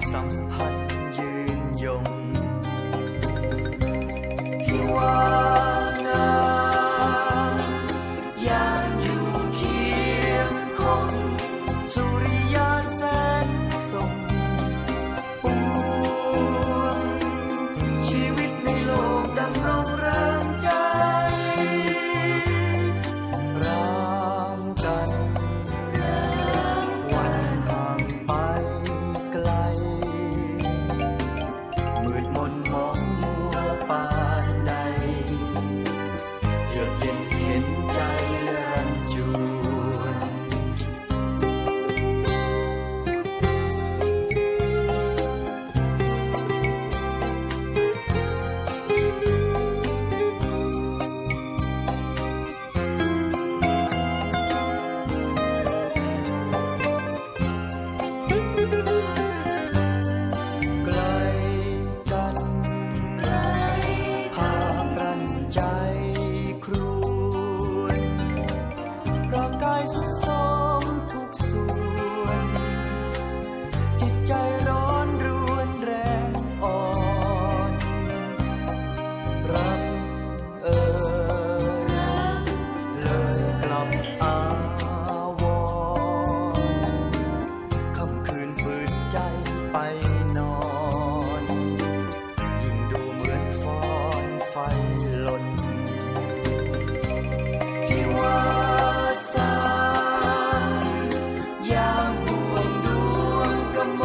心黑 กับอาวรค่ำคืนฝืนใจไปนอน ยิ่งดูเหมือนฟอนไฟลนที่วสามยามห่วงดวงกม